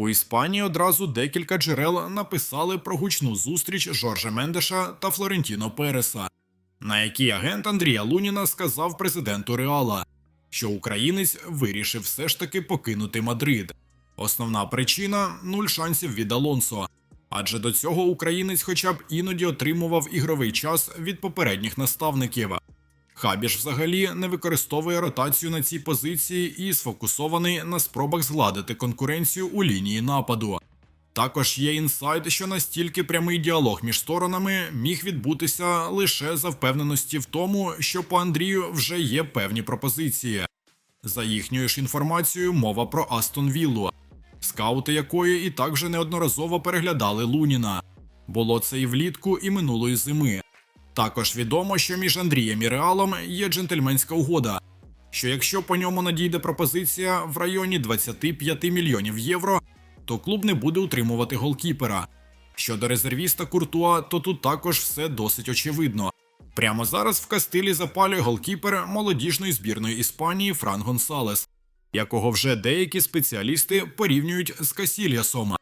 У Іспанії одразу декілька джерел написали про гучну зустріч Жоржа Мендеша та Флорентіно Переса, на якій агент Андрія Луніна сказав президенту Реала, що українець вирішив все ж таки покинути Мадрид. Основна причина нуль шансів від Алонсо. Адже до цього українець хоча б іноді отримував ігровий час від попередніх наставників. Хабіш взагалі не використовує ротацію на цій позиції і сфокусований на спробах згладити конкуренцію у лінії нападу. Також є інсайт, що настільки прямий діалог між сторонами міг відбутися лише за впевненості в тому, що по Андрію вже є певні пропозиції. За їхньою ж інформацією, мова про Астон Віллу, скаути якої і так вже неодноразово переглядали Луніна. Було це і влітку, і минулої зими. Також відомо, що між Андрієм і Реалом є джентльменська угода, що якщо по ньому надійде пропозиція в районі 25 мільйонів євро, то клуб не буде утримувати голкіпера. Щодо резервіста Куртуа, то тут також все досить очевидно. Прямо зараз в Кастилі запалює голкіпер молодіжної збірної Іспанії Фран Гонсалес, якого вже деякі спеціалісти порівнюють з Касільясом.